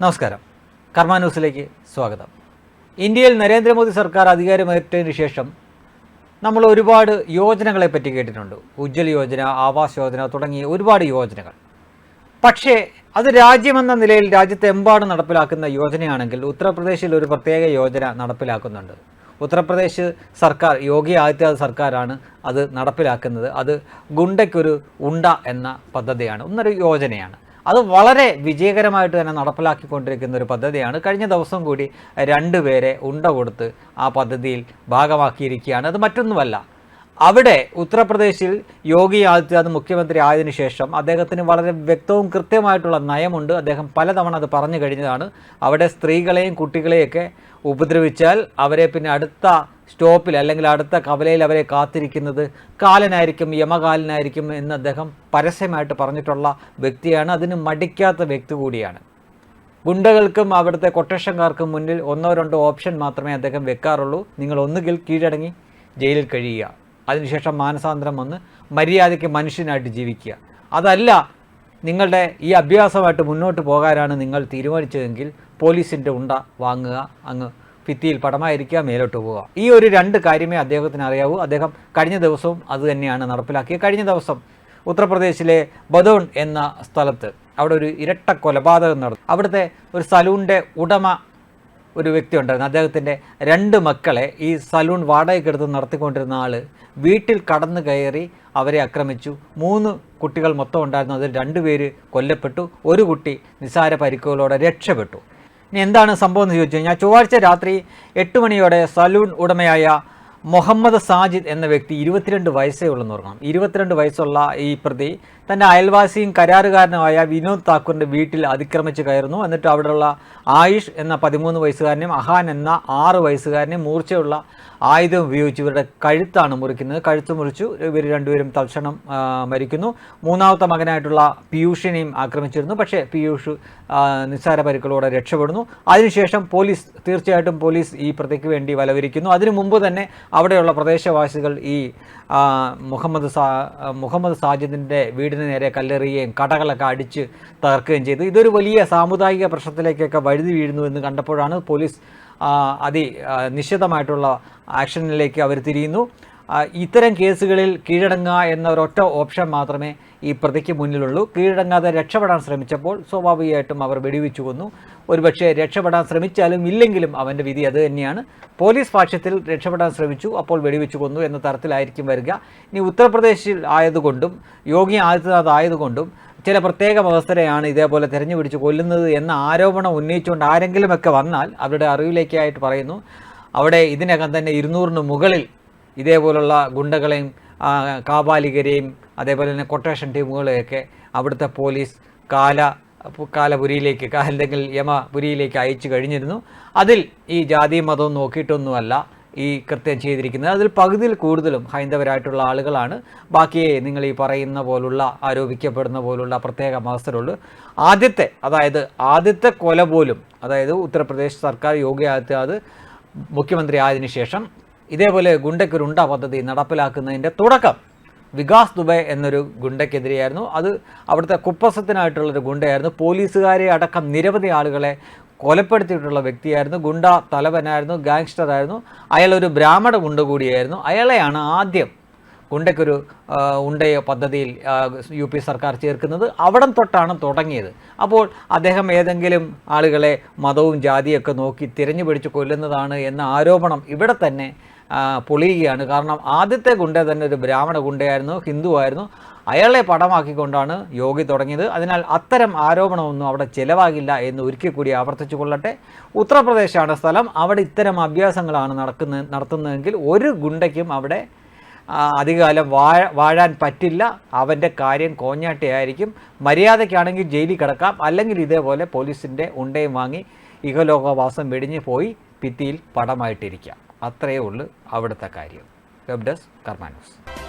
നമസ്കാരം. കർമ്മ ന്യൂസിലേക്ക് സ്വാഗതം. ഇന്ത്യയിൽ നരേന്ദ്രമോദി സർക്കാർ അധികാരമേറ്റതിനു ശേഷം നമ്മൾ ഒരുപാട് യോജനകളെ പറ്റി കേട്ടിട്ടുണ്ട്. ഉജ്ജ്വൽ യോജന ആവാസ് യോജന തുടങ്ങിയ ഒരുപാട് യോജനകൾ. പക്ഷേ അത് രാജ്യമെന്ന നിലയിൽ രാജ്യത്തെമ്പാടും നടപ്പിലാക്കുന്ന യോജനയാണെങ്കിൽ ഉത്തർപ്രദേശിൽ ഒരു പ്രത്യേക യോജന നടപ്പിലാക്കുന്നുണ്ട്. ഉത്തർപ്രദേശ് സർക്കാർ യോഗി ആദിത്യനാഥ് സർക്കാരാണ് അത് നടപ്പിലാക്കുന്നത്. അത് ഗുണ്ടയ്ക്കൊരു ഉണ്ട എന്ന പദ്ധതിയാണ്. ഒന്നൊരു യോജനയാണ്. അത് വളരെ വിജയകരമായിട്ട് തന്നെ നടപ്പിലാക്കിക്കൊണ്ടിരിക്കുന്ന ഒരു പദ്ധതിയാണ്. കഴിഞ്ഞ ദിവസം കൂടി രണ്ടുപേരെ ഉണ്ട കൊടുത്ത് ആ പദ്ധതിയിൽ ഭാഗമാക്കിയിരിക്കുകയാണ്. അത് മറ്റൊന്നുമല്ല അവിടെ ഉത്തർപ്രദേശിൽ യോഗി ആദിത്യനാഥ് മുഖ്യമന്ത്രി ആയതിനു ശേഷം അദ്ദേഹത്തിന് വളരെ വ്യക്തവും കൃത്യമായിട്ടുള്ള നയമുണ്ട്. അദ്ദേഹം പലതവണ അത് പറഞ്ഞു കഴിഞ്ഞതാണ്. അവിടെ സ്ത്രീകളെയും കുട്ടികളെയൊക്കെ ഉപദ്രവിച്ചാൽ അവരെ പിന്നെ അടുത്ത സ്റ്റോപ്പിൽ അല്ലെങ്കിൽ അടുത്ത കവലയിൽ അവരെ കാത്തിരിക്കുന്നത് കാലനായിരിക്കും യമകാലനായിരിക്കും എന്ന് അദ്ദേഹം പരസ്യമായിട്ട് പറഞ്ഞിട്ടുള്ള വ്യക്തിയാണ്. അതിന് മടിക്കാത്ത വ്യക്തി കൂടിയാണ്. ഗുണ്ടകൾക്കും അവിടുത്തെ കൊട്ടേഷൻകാർക്കും മുന്നിൽ ഒന്നോ രണ്ടോ ഓപ്ഷൻ മാത്രമേ അദ്ദേഹം വെക്കാറുള്ളൂ. നിങ്ങൾ ഒന്നുകിൽ കീഴടങ്ങി ജയിലിൽ കഴിയുക. അതിനുശേഷം മാനസാന്തരം വന്ന് മര്യാദയ്ക്ക് മനുഷ്യനായിട്ട് ജീവിക്കുക. അതല്ല നിങ്ങളുടെ ഈ അഭ്യാസമായിട്ട് മുന്നോട്ട് പോകാനാണ് നിങ്ങൾ തീരുമാനിച്ചതെങ്കിൽ പോലീസിന്റെ ഉണ്ട വാങ്ങുക അങ്ങ് ഭിത്തിയിൽ പടമായിരിക്കുക മേലോട്ട് പോവുക. ഈ ഒരു രണ്ട് കാര്യമേ അദ്ദേഹത്തിന് അറിയാവൂ. അദ്ദേഹം കഴിഞ്ഞ ദിവസവും അത് തന്നെയാണ് നടപ്പിലാക്കിയത്. കഴിഞ്ഞ ദിവസം ഉത്തർപ്രദേശിലെ ബദോൺ എന്ന സ്ഥലത്ത് അവിടെ ഒരു ഇരട്ട കൊലപാതകം നടന്നു. അവിടുത്തെ ഒരു സലൂണിന്റെ ഉടമ ഒരു വ്യക്തി ഉണ്ടായിരുന്നു. അദ്ദേഹത്തിന്റെ രണ്ട് മക്കളെ ഈ സലൂൺ വാടകയ്ക്കെടുത്ത് നടത്തിക്കൊണ്ടിരുന്ന ആൾ വീട്ടിൽ കടന്നു കയറി അവരെ ആക്രമിച്ചു. മൂന്ന് കുട്ടികൾ മൊത്തം ഉണ്ടായിരുന്നു. അതിൽ രണ്ടുപേര് കൊല്ലപ്പെട്ടു. ഒരു കുട്ടി നിസ്സാര പരിക്കുകളോടെ രക്ഷപ്പെട്ടു. ഇനി എന്താണ് സംഭവം എന്ന് ചോദിച്ചു കഴിഞ്ഞാൽ ചൊവ്വാഴ്ച രാത്രി എട്ട് മണിയോടെ സലൂൺ ഉടമയായ മുഹമ്മദ് സാജിദ് എന്ന വ്യക്തി ഇരുപത്തിരണ്ട് വയസ്സേ ഉള്ളൂ എന്ന് ഓർക്കണം. ഇരുപത്തിരണ്ട് വയസ്സുള്ള ഈ പ്രതി തന്റെ അയൽവാസിയും കരാറുകാരനുമായ വിനോദ് താക്കൂറിന്റെ വീട്ടിൽ അതിക്രമിച്ച് കയറുന്നു. എന്നിട്ട് അവിടെയുള്ള ആയുഷ് എന്ന പതിമൂന്ന് വയസ്സുകാരനെയും അഹാൻ എന്ന ആറ് വയസ്സുകാരനെയും മൂർച്ചയുള്ള ആയുധം ഉപയോഗിച്ച് ഇവരുടെ കഴുത്താണ് മുറിക്കുന്നത്. കഴുത്ത് മുറിച്ചു. ഇവർ രണ്ടുപേരും തൽക്ഷണം മരിക്കുന്നു. മൂന്നാമത്തെ മകനായിട്ടുള്ള പീയൂഷിനെയും ആക്രമിച്ചിരുന്നു. പക്ഷേ പീയൂഷ് നിസ്സാര പരിക്കുകളോടെ രക്ഷപ്പെടുന്നു. അതിനുശേഷം പോലീസ് തീർച്ചയായിട്ടും പോലീസ് ഈ പ്രതിക്ക് വേണ്ടി വലവരിക്കുന്നു. അതിനു മുമ്പ് തന്നെ അവിടെയുള്ള പ്രദേശവാസികൾ ഈ മുഹമ്മദ് സാ മുഹമ്മദ് സാജിദിന്റെ വീടിന് നേരെ കല്ലെറിയുകയും കടകളൊക്കെ അടിച്ച് തകർക്കുകയും ചെയ്തു. ഇതൊരു വലിയ സാമുദായിക പ്രശ്നത്തിലേക്കൊക്കെ വഴുതി വീഴുന്നു എന്ന് കണ്ടപ്പോഴാണ് പോലീസ് അതി നിശ്ചിതമായിട്ടുള്ള ആക്ഷനിലേക്ക് അവർ തിരിയുന്നു. ഇത്തരം കേസുകളിൽ കീഴടങ്ങുക എന്ന ഒരൊറ്റ ഓപ്ഷൻ മാത്രമേ ഈ പ്രതിക്ക് മുന്നിലുള്ളൂ. കീഴടങ്ങാതെ രക്ഷപ്പെടാൻ ശ്രമിച്ചപ്പോൾ സ്വാഭാവികമായിട്ടും അവർ വെടിവെച്ചു കൊന്നു. ഒരുപക്ഷെ രക്ഷപ്പെടാൻ ശ്രമിച്ചാലും ഇല്ലെങ്കിലും അവന്റെ വിധി അത് തന്നെയാണ്. പോലീസ് ഭാഷ്യത്തിൽ രക്ഷപ്പെടാൻ ശ്രമിച്ചു അപ്പോൾ വെടിവെച്ചു കൊന്നു എന്ന തരത്തിലായിരിക്കും വരിക. ഇനി ഉത്തർപ്രദേശിൽ ആയതുകൊണ്ടും യോഗി ആദിത്യനാഥ് ആയതുകൊണ്ടും ചില പ്രത്യേക വ്യവസ്ഥരെയാണ് ഇതേപോലെ തെരഞ്ഞു പിടിച്ച് കൊല്ലുന്നത് എന്ന ആരോപണം ഉന്നയിച്ചുകൊണ്ട് ആരെങ്കിലുമൊക്കെ വന്നാൽ അവരുടെ അറിവിലേക്കായിട്ട് പറയുന്നു. അവിടെ ഇതിനകം തന്നെ ഇരുന്നൂറിന് മുകളിൽ ഇതേപോലുള്ള ഗുണ്ടകളെയും കാബാലികരെയും അതേപോലെ തന്നെ കൊട്ടേഷൻ ടീമുകളെയൊക്കെ അവിടുത്തെ പോലീസ് കാല കാലപുരിയിലേക്ക് അല്ലെങ്കിൽ യമപുരിയിലേക്ക് അയച്ചു കഴിഞ്ഞിരുന്നു. അതിൽ ഈ ജാതി മതവും നോക്കിയിട്ടൊന്നുമല്ല ഈ കൃത്യം ചെയ്തിരിക്കുന്നത്. അതിൽ പകുതിയിൽ കൂടുതലും ഹൈന്ദവരായിട്ടുള്ള ആളുകളാണ്. ബാക്കിയെ നിങ്ങൾ ഈ പറയുന്ന പോലുള്ള ആരോപിക്കപ്പെടുന്ന പോലുള്ള പ്രത്യേക മതസ്ഥരുള്ളൂ ആദ്യത്തെ അതായത് ആദ്യത്തെ കൊല പോലും അതായത് ഉത്തർപ്രദേശ് സർക്കാർ യോഗി ആദിത്യനാഥ് മുഖ്യമന്ത്രി ആയതിനു ശേഷം ഇതേപോലെ ഗുണ്ടയ്ക്കൊരു ഉണ്ട പദ്ധതി നടപ്പിലാക്കുന്നതിന്റെ തുടക്കം വികാസ് ദുബെ എന്നൊരു ഗുണ്ടയ്ക്കെതിരെയായിരുന്നു. അത് അവിടുത്തെ കുപ്പസത്തിനായിട്ടുള്ളൊരു ഗുണ്ടയായിരുന്നു. പോലീസുകാരെ അടക്കം നിരവധി ആളുകളെ കൊലപ്പെടുത്തിയിട്ടുള്ള വ്യക്തിയായിരുന്നു. ഗുണ്ട തലവനായിരുന്നു ഗാങ്സ്റ്ററായിരുന്നു. അയാളൊരു ബ്രാഹ്മണ ഗുണ്ട കൂടിയായിരുന്നു അയാളെയാണ് ആദ്യം ഗുണ്ടയ്ക്കൊരു ആ, ഉണ്ടയ പദ്ധതിയിൽ യു പി സർക്കാർ ചേർക്കുന്നത് അവിടം തൊട്ടാണ് തുടങ്ങിയത്. അപ്പോൾ അദ്ദേഹം ഏതെങ്കിലും ആളുകളെ മതവും ജാതിയൊക്കെ നോക്കി തിരഞ്ഞു പിടിച്ച് കൊല്ലുന്നതാണ് എന്ന ആരോപണം ഇവിടെ തന്നെ പൊളിയുകയാണ്. കാരണം ആദ്യത്തെ ഗുണ്ട തന്നെ ഒരു ബ്രാഹ്മണ ഗുണ്ടയായിരുന്നു ഹിന്ദു ആയിരുന്നു. അയാളെ പടമാക്കിക്കൊണ്ടാണ് യോഗി തുടങ്ങിയത്. അതിനാൽ അത്തരം ആരോപണമൊന്നും അവിടെ ചിലവാകില്ല എന്ന് ഒരിക്കൽ കൂടി ആവർത്തിച്ചു കൊള്ളട്ടെ. ഉത്തർപ്രദേശാണ് സ്ഥലം. അവിടെ ഇത്തരം അഭ്യാസങ്ങളാണ് നടക്കുന്ന നടത്തുന്നതെങ്കിൽ ഒരു ഗുണ്ടയ്ക്കും അവിടെ അധികകാലം വാഴ വാഴാൻ പറ്റില്ല. അവന്റെ കാര്യം കോഞ്ഞാട്ടയായിരിക്കും. മര്യാദയ്ക്കാണെങ്കിൽ ജയിലിൽ കിടക്കാം. അല്ലെങ്കിൽ ഇതേപോലെ പോലീസിന്റെ ഉണ്ടയും വാങ്ങി ഇഹലോകവാസം വെടിഞ്ഞ് പോയി ഭിത്തിയിൽ പടമായിട്ടിരിക്കാം. അത്രയേ ഉള്ളൂ അവിടുത്തെ കാര്യം. Web desk Karma news